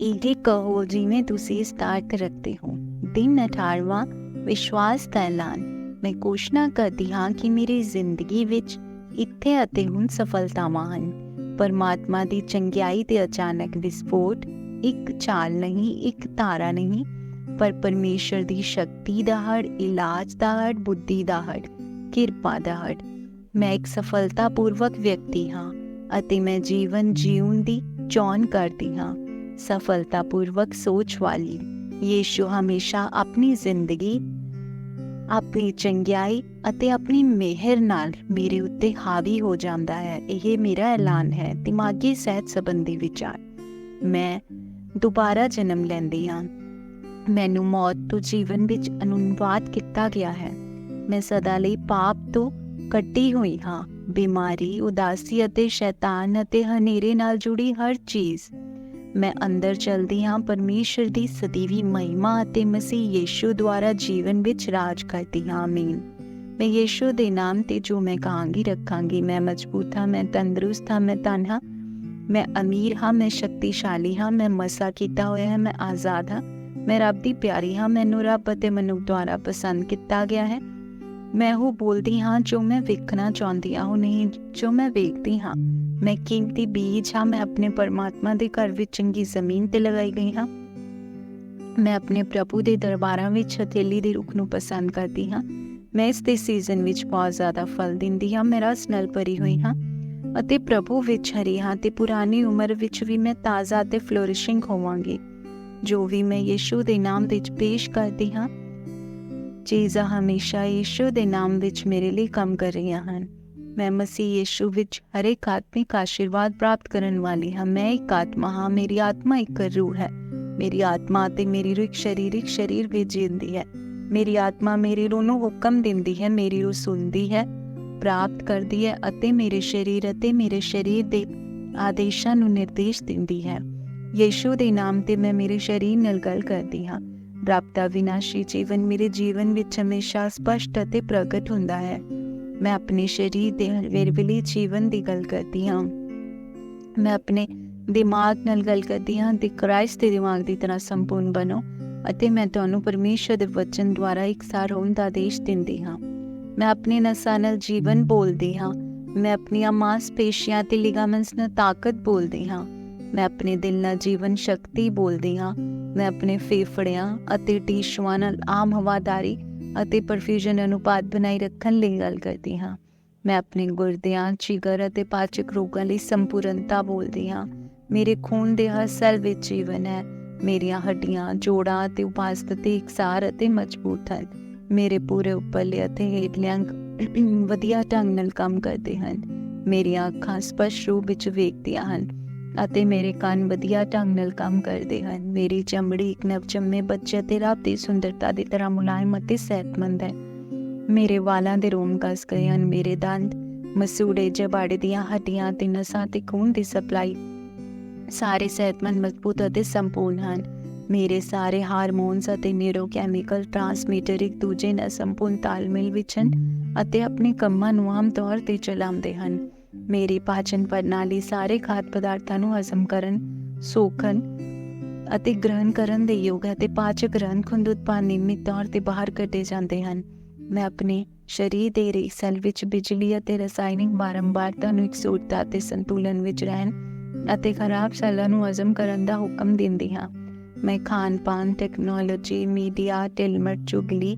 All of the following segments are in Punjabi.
ਇਹ ਕਹੋ ਜਿਵੇਂ ਤੁਸੀਂ ਸਟਾਰਟ ਰੱਖਦੇ ਹੋ। ਦਿਨ 18ਵਾਂ ਵਿਸ਼ਵਾਸ ਦਾ ਐਲਾਨ। ਮੈਂ ਕੋਸ਼ਿਸ਼ ਕਰਦੀ ਹਾਂ ਕਿ ਮੇਰੀ ਜ਼ਿੰਦਗੀ ਵਿੱਚ ਇੱਥੇ ਅਤੇ ਹੁਣ ਸਫਲਤਾਵਾਂ ਹਨ। ਪਰਮਾਤਮਾ ਦੀ ਚੰਗਿਆਈ ਤੇ ਅਚਾਨਕ ਵਿਸਫੋਟ, ਇੱਕ ਚਾਲ ਨਹੀਂ, ਇੱਕ ਧਾਰਾ ਨਹੀਂ, ਪਰ ਪਰਮੇਸ਼ਰ ਦੀ ਸ਼ਕਤੀ ਦਾ ਹੜ ਇਲਾਜ ਦਾ ਹੜ ਬੁੱਧੀ ਦਾ ਹੜ ਕਿਰਪਾ ਦਾ ਹੜ ਮੈਂ ਇੱਕ ਸਫਲਤਾਪੂਰਵਕ ਵਿਅਕਤੀ ਹਾਂ ਅਤੇ ਮੈਂ ਜੀਵਨ ਜੀਉਣ ਦੀ ਚੋਣ ਕਰਦੀ ਹਾਂ। ਸਫਲਤਾਪੂਰਵਕ ਸੋਚ ਵਾਲੀ। ਯੀਸ਼ੂ ਹਮੇਸ਼ਾ ਆਪਣੀ ਜ਼ਿੰਦਗੀ, ਆਪਣੀ ਚੰਗਿਆਈ ਅਤੇ ਆਪਣੀ ਮਿਹਰ ਨਾਲ ਮੇਰੇ ਉੱਤੇ ਹਾਵੀ ਹੋ ਜਾਂਦਾ ਹੈ। ਇਹ ਮੇਰਾ ਐਲਾਨ ਹੈ, ਦਿਮਾਗੀ ਸਿਹਤ ਸੰਬੰਧੀ ਵਿਚਾਰ। ਮੈਂ ਦੁਬਾਰਾ ਜਨਮ ਲੈਂਦੀ ਹਾਂ। ਮੈਨੂੰ ਮੌਤ ਤੋਂ ਜੀਵਨ ਵਿੱਚ ਅਨੁਵਾਦ ਕੀਤਾ ਗਿਆ ਹੈ। ਮੈਂ ਸਦਾ ਲਈ ਪਾਪ ਤੋਂ ਕੱਟੀ ਹੋਈ ਹਾਂ। ਬਿਮਾਰੀ, ਉਦਾਸੀ ਅਤੇ ਸ਼ੈਤਾਨ ਅਤੇ ਹਨੇਰੇ ਨਾਲ ਜੁੜੀ ਹਰ ਚੀਜ਼ ਮੈਂ ਅੰਦਰ ਚਲਦੀ ਹਾਂ, ਪਰਮੇਸ਼ਰ ਦੀ ਸਦੀਵੀ ਮਹਿਮਾ ਅਤੇ ਮਸੀਹ ਯੀਸ਼ੂ ਦੁਆਰਾ ਜੀਵਨ ਵਿੱਚ ਰਾਜ ਕਰਦੀ ਹਾਂ, ਆਮੀਨ। ਮੈਂ ਯੀਸ਼ੂ ਦੇ ਨਾਮ ਤੇ ਜੋ ਮੈਂ ਕਹਾਂਗੀ ਰੱਖਾਂਗੀ। ਮੈਂ ਮਜ਼ਬੂਤ ਹਾਂ, ਮੈਂ ਤੰਦਰੁਸਤ ਹਾਂ, ਮੈਂ ਤਨ ਹਾਂ। ਮੈਂ ਅਮੀਰ ਹਾਂ, ਮੈਂ ਸ਼ਕਤੀਸ਼ਾਲੀ ਹਾਂ, ਮੈਂ ਮਸਾ ਕੀਤਾ ਹੋਇਆ ਹੈ, ਮੈਂ ਆਜ਼ਾਦ ਹਾਂ। ਮੈਂ ਰੱਬ ਦੀ ਪਿਆਰੀ ਹਾਂ, ਮੈਨੂੰ ਰੱਬ ਅਤੇ ਮਨੁੱਖ ਦੁਆਰਾ ਪਸੰਦ ਕੀਤਾ ਗਿਆ ਹੈ। ਮੈਂ ਉਹ ਬੋਲਦੀ ਹਾਂ ਜੋ ਮੈਂ ਵੇਖਣਾ ਚਾਹੁੰਦੀ ਹਾਂ, ਉਹ ਨਹੀਂ ਜੋ ਮੈਂ ਵੇਖਦੀ ਹਾਂ। ਮੈਂ ਕੀਮਤੀ ਬੀਜ ਹਾਂ ਮੈਂ ਆਪਣੇ ਪਰਮਾਤਮਾ ਦੇ ਘਰ ਵਿੱਚ ਚੰਗੀ ਜ਼ਮੀਨ ਤੇ ਲਗਾਈ ਗਈ ਹਾਂ। ਮੈਂ ਆਪਣੇ ਪ੍ਰਭੂ ਦੇ ਦਰਬਾਰਾਂ ਵਿੱਚ ਹਥੇਲੀ ਦੇ ਰੁੱਖ ਨੂੰ ਪਸੰਦ ਕਰਦੀ ਹਾਂ। ਮੈਂ ਇਸ ਦੇ ਸੀਜ਼ਨ ਵਿੱਚ ਬਹੁਤ ਜ਼ਿਆਦਾ ਫਲ ਦਿੰਦੀ ਹਾਂ, ਮੈਂ ਰਸ ਨਾਲ ਭਰੀ ਹੋਈ ਹਾਂ ਅਤੇ ਪ੍ਰਭੂ ਵਿੱਚ ਹਰੀ ਹਾਂ ਤੇ ਪੁਰਾਣੀ ਉਮਰ ਵਿੱਚ ਵੀ ਮੈਂ ਤਾਜ਼ਾ ਤੇ ਫਲੋਰਿਸ਼ਿੰਗ ਹੋਵਾਂਗੀ, ਜੋ ਵੀ ਮੈਂ ਯੀਸ਼ੂ ਦੇ ਨਾਮ ਵਿੱਚ ਪੇਸ਼ ਕਰਦੀ ਹਾਂ। ਚੀਜ਼ਾਂ ਹਮੇਸ਼ਾ ਯੀਸ਼ੂ ਦੇ ਨਾਮ ਵਿੱਚ ਮੇਰੇ ਲਈ ਕੰਮ ਕਰ ਰਹੀਆਂ ਹਨ। ਮੈਂ ਮਸੀਹ ਯੀਸ਼ੂ ਵਿੱਚ ਹਰੇਕ ਆਤਮਿਕ ਆਸ਼ੀਰਵਾਦ ਪ੍ਰਾਪਤ ਕਰਨ ਵਾਲੀ ਹਾਂ। ਮੈਂ ਇੱਕ ਆਤਮਾ ਹਾਂ, ਮੇਰੀ ਆਤਮਾ ਇੱਕ ਰੂਹ ਹੈ। ਮੇਰੀ ਆਤਮਾ ਤੇ ਮੇਰੀ ਰੂਹ ਸਰੀਰਿਕ ਸਰੀਰ ਵਿੱਚ ਜਿੰਦੀ ਹੈ। ਮੇਰੀ ਆਤਮਾ ਮੇਰੀ ਰੂਹ ਨੂੰ ਹੁਕਮ ਦਿੰਦੀ ਹੈ, ਮੇਰੀ ਰੂਹ ਸੁਣਦੀ ਹੈ, ਪ੍ਰਾਪਤ ਕਰਦੀ ਹੈ ਅਤੇ ਮੇਰੇ ਸਰੀਰ ਅਤੇ ਮੇਰੇ ਸਰੀਰ ਦੇ ਆਦੇਸ਼ਾਂ ਨੂੰ ਨਿਰਦੇਸ਼ ਦਿੰਦੀ ਹੈ। ਯੀਸ਼ੂ ਦੇ ਨਾਮ ਤੇ ਮੈਂ ਮੇਰੇ ਸਰੀਰ ਨਾਲ ਗੱਲ ਕਰਦੀ ਹਾਂ। ਰੱਬ ਦਾ ਵਿਨਾਸ਼ੀ ਜੀਵਨ ਮੇਰੇ ਜੀਵਨ ਵਿੱਚ ਹਮੇਸ਼ਾ ਸਪਸ਼ਟ ਅਤੇ ਪ੍ਰਗਟ ਹੁੰਦਾ ਹੈ। ਮੈਂ ਆਪਣੇ ਸਰੀਰ ਦੇ ਵੇਰਵਲੀ ਜੀਵਨ ਦੀ ਗੱਲ ਕਰਦੀ ਹਾਂ। ਮੈਂ ਆਪਣੇ ਦਿਮਾਗ ਨਾਲ ਗੱਲ ਕਰਦੀ ਹਾਂ ਤੇ ਕ੍ਰਾਈਸਟ ਦੇ ਦਿਮਾਗ ਦੀ ਤਰ੍ਹਾਂ ਸੰਪੂਰਨ ਬਣੋ ਅਤੇ ਮੈਂ ਤੁਹਾਨੂੰ ਪਰਮੇਸ਼ਰ ਦੇ ਵਚਨ ਦੁਆਰਾ ਇਕਸਾਰ ਹੋਣ ਦਾ ਆਦੇਸ਼ ਦਿੰਦੀ ਹਾਂ। ਮੈਂ ਆਪਣੇ ਨਸਾਂ ਨਾਲ ਜੀਵਨ ਬੋਲਦੀ ਹਾਂ। ਮੈਂ ਆਪਣੀਆਂ ਮਾਸਪੇਸ਼ੀਆਂ ਤੇ ਲਿਗਾਮੈਂਟਸ ਨਾਲ ਤਾਕਤ ਬੋਲਦੀ ਹਾਂ। ਮੈਂ ਆਪਣੇ ਦਿਲ ਨਾਲ ਜੀਵਨ ਸ਼ਕਤੀ ਬੋਲਦੀ ਹਾਂ। ਮੈਂ ਆਪਣੇ ਫੇਫੜਿਆਂ ਅਤੇ ਟਿਸ਼ੂਆਂ ਨਾਲ ਆਮ ਹਵਾਦਾਰੀ ਅਤੇ ਪਰਫਿਊਜ਼ਨ ਅਨੁਪਾਤ ਬਣਾਈ ਰੱਖਣ ਲਈ ਗੱਲ ਕਰਦੀ ਹਾਂ। ਮੈਂ ਆਪਣੇ ਗੁਰਦਿਆਂ ਜਿਗਰ ਅਤੇ ਪਾਚਕ ਰੋਗਾਂ ਲਈ ਸੰਪੂਰਨਤਾ ਬੋਲਦੀ ਹਾਂ। ਮੇਰੇ ਖੂਨ ਦੇ ਹਰ ਸੈੱਲ ਵਿੱਚ ਜੀਵਨ ਹੈ। ਮੇਰੀਆਂ ਹੱਡੀਆਂ, ਜੋੜਾਂ ਅਤੇ ਉਪਾਸਥ ਤੇ ਇਕਸਾਰ ਅਤੇ ਮਜ਼ਬੂਤ ਹਨ। ਮੇਰੇ ਪੂਰੇ ਉੱਪਰਲੇ ਅਤੇ ਹੇਠਲੇ ਅੰਗ ਵਧੀਆ ਢੰਗ ਨਾਲ ਕੰਮ ਕਰਦੇ ਹਨ। ਮੇਰੀਆਂ ਅੱਖਾਂ ਸਪਸ਼ਟ ਰੂਪ ਵਿੱਚ ਵੇਖਦੀਆਂ ਹਨ। ਅਤੇ ਮੇਰੇ ਕੰਨ ਵਧੀਆ ਢੰਗ ਨਾਲ ਕੰਮ ਕਰਦੇ ਹਨ। ਮੇਰੀ ਚਮੜੀ ਇੱਕ ਨਵਜੰਮੇ ਬੱਚੇ ਤੇ ਰੱਬ ਦੀ ਸੁੰਦਰਤਾ ਦੀ ਤਰ੍ਹਾਂ ਮੁਲਾਇਮ ਅਤੇ ਸਿਹਤਮੰਦ ਹੈ। ਮੇਰੇ ਵਾਲਾਂ ਦੇ ਰੋਮ ਕਸ ਗਏ ਹਨ। ਮੇਰੇ ਦੰਦ ਮਸੂੜੇ ਜਬਾੜੇ ਦੀਆਂ ਹੱਡੀਆਂ ਤੇ ਨਸਾਂ ਤੇ ਖੂਨ ਦੀ ਸਪਲਾਈ ਸਾਰੇ ਸਿਹਤਮੰਦ, ਮਜ਼ਬੂਤ ਅਤੇ ਸੰਪੂਰਨ ਹਨ। ਮੇਰੇ ਸਾਰੇ ਹਾਰਮੋਨਸ ਅਤੇ ਨਿਊਰੋਕੈਮੀਕਲ ਟ੍ਰਾਂਸਮੀਟਰ ਇੱਕ ਦੂਜੇ ਨਾਲ ਸੰਪੂਰਨ ਤਾਲਮੇਲ ਵਿੱਚ ਹਨ ਅਤੇ ਆਪਣੇ ਕੰਮਾਂ ਨੂੰ ਆਮ ਤੌਰ ਤੇ ਚਲਾਉਂਦੇ ਹਨ। ਮੇਰੀ ਪਾਚਨ ਪ੍ਰਣਾਲੀ ਸਾਰੇ ਖਾਦ ਪਦਾਰਥਾਂ ਨੂੰ ਹਜ਼ਮ ਕਰਨ, ਸੋਖਣ ਅਤੇ ਗ੍ਰਹਿਣ ਕਰਨ ਦੇ ਯੋਗ ਹੈ ਤੇ ਪਾਚਕ ਗ੍ਰਹਿਣ ਖੁੰਦ ਉਤਪਾਦ ਨਿਯਮਿਤ ਤੌਰ ਤੇ ਬਾਹਰ ਕੱਢੇ ਜਾਂਦੇ ਹਨ। ਮੈਂ ਆਪਣੇ ਸਰੀਰ ਦੇ ਰੇ ਸੈੱਲ ਵਿੱਚ ਬਿਜਲੀ ਅਤੇ ਰਸਾਇਣਿਕ ਬਾਰੰਬਾਰਤਾ ਨੂੰ ਇਕਸੁਰਤਾ ਤੇ ਸੰਤੁਲਨ ਵਿੱਚ ਰਹਿਣ ਅਤੇ ਖਰਾਬ ਸੈੱਲਾਂ ਨੂੰ ਹਜ਼ਮ ਕਰਨ ਦਾ ਹੁਕਮ ਦਿੰਦੀ ਹਾਂ। ਮੈਂ ਖਾਣ ਪਾਨ ਟੈਕਨੋਲੋਜੀ ਮੀਡੀਆ ਟਿਲਮਟ ਚੁਗਲੀ,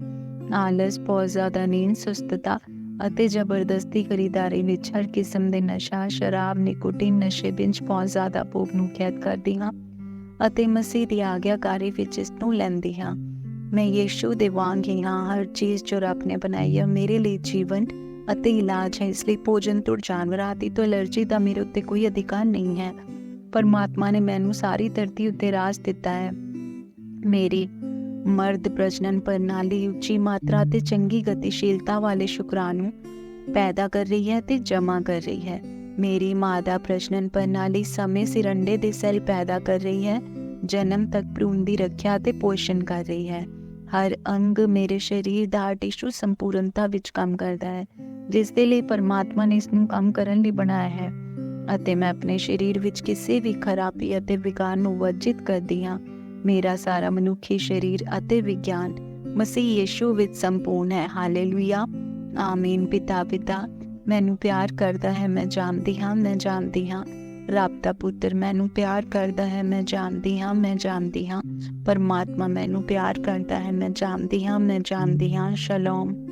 ਆਲਸ, ਪੌਜ਼ਾ ਦਾ ਨੀਂਦ ਸੁਸਤਤਾ ਅਤੇ ਜ਼ਬਰਦਸਤੀ ਖਰੀਦਾਰੀ ਵਿੱਚ ਹਰ ਕਿਸਮ ਦੇ ਨਸ਼ਾ, ਸ਼ਰਾਬ, ਨਿਕੋਟਿਨ ਨਸ਼ੇ ਵਿੱਚ ਬਹੁਤ ਜ਼ਿਆਦਾ ਭੋਗ ਨੂੰ ਕੈਦ ਕਰਦੀ ਹਾਂ ਅਤੇ ਮਸੀਹ ਦੀ ਆਗਿਆਕਾਰੀ ਵਿੱਚ ਇਸ ਨੂੰ ਲੈਂਦੀ ਹਾਂ। ਮੈਂ ਯੀਸ਼ੂ ਦੇ ਵਾਂਗ ਹੀ ਹਾਂ, ਹਰ ਚੀਜ਼ ਜੋ ਰੱਬ ਨੇ ਬਣਾਈ ਹੈ ਮੇਰੇ ਲਈ ਜੀਵਨ ਅਤੇ ਇਲਾਜ ਹੈ। ਇਸ ਲਈ ਭੋਜਨ ਤੋਂ ਜਾਨਵਰਾਂ ਆਦਿ ਤੋਂ ਅਲਰਜੀ ਦਾ ਮੇਰੇ ਉੱਤੇ ਕੋਈ ਅਧਿਕਾਰ ਨਹੀਂ ਹੈ। ਪਰਮਾਤਮਾ ਨੇ ਮੈਨੂੰ ਸਾਰੀ ਧਰਤੀ ਉੱਤੇ ਰਾਜ ਦਿੱਤਾ ਹੈ। ਮੇਰੀ ਮਰਦ ਪ੍ਰਜਨਨ ਪ੍ਰਣਾਲੀ ਉੱਚੀ ਮਾਤਰਾ ਤੇ ਚੰਗੀ ਗਤੀਸ਼ੀਲਤਾ ਵਾਲੇ ਸ਼ੁਕਰਾਣੂ ਪੈਦਾ ਕਰ ਰਹੀ ਹੈ ਤੇ ਜਮ੍ਹਾਂ ਕਰ ਰਹੀ ਹੈ। ਮੇਰੀ ਮਾਦਾ ਪ੍ਰਜਨਨ ਪ੍ਰਣਾਲੀ ਸਮੇਂ ਸਿਰ ਅੰਡੇ ਦੇ ਸੈੱਲ ਪੈਦਾ ਕਰ ਰਹੀ ਹੈ, ਜਨਮ ਤੱਕ ਭਰੂਣ ਦੀ ਰੱਖਿਆ ਤੇ ਪੋਸ਼ਣ ਕਰ ਰਹੀ ਹੈ। ਹਰ ਅੰਗ ਮੇਰੇ ਸਰੀਰ ਦਾ ਟਿਸ਼ੂ ਸੰਪੂਰਨਤਾ ਵਿੱਚ ਕੰਮ ਕਰਦਾ ਹੈ, ਜਿਸ ਦੇ ਲਈ ਪਰਮਾਤਮਾ ਨੇ ਇਸ ਨੂੰ ਕੰਮ ਕਰਨ ਲਈ ਬਣਾਇਆ ਹੈ। ਅਤੇ ਮੈਂ ਆਪਣੇ ਸਰੀਰ ਵਿੱਚ ਕਿਸੇ ਵੀ ਖਰਾਬੀ ਅਤੇ ਵਿਕਾਰ ਨੂੰ ਵਰਜਿਤ ਕਰਦੀ ਹਾਂ। ਮੇਰਾ ਸਾਰਾ ਮਨੁੱਖੀ ਸਰੀਰ ਅਤੇ ਵਿਗਿਆਨ ਮਸੀਹ ਯੀਸ਼ੂ ਵਿੱਚ ਸੰਪੂਰਨ ਹੈ। ਹਾਲੇਲੂਇਆ। ਆਮੀਨ। ਪਿਤਾ ਪਿਤਾ, ਮੈਨੂੰ ਪਿਆਰ ਕਰਦਾ ਹੈ, ਮੈਂ ਜਾਣਦੀ ਹਾਂ, ਮੈਂ ਜਾਣਦੀ ਹਾਂ। ਰੱਬ ਦਾ ਪੁੱਤਰ ਮੈਨੂੰ ਪਿਆਰ ਕਰਦਾ ਹੈ, ਮੈਂ ਜਾਣਦੀ ਹਾਂ, ਮੈਂ ਜਾਣਦੀ ਹਾਂ। ਪਰਮਾਤਮਾ ਮੈਨੂੰ ਪਿਆਰ ਕਰਦਾ ਹੈ, ਮੈਂ ਜਾਣਦੀ ਹਾਂ, ਮੈਂ ਜਾਣਦੀ ਹਾਂ। ਸ਼ਲੋਮ।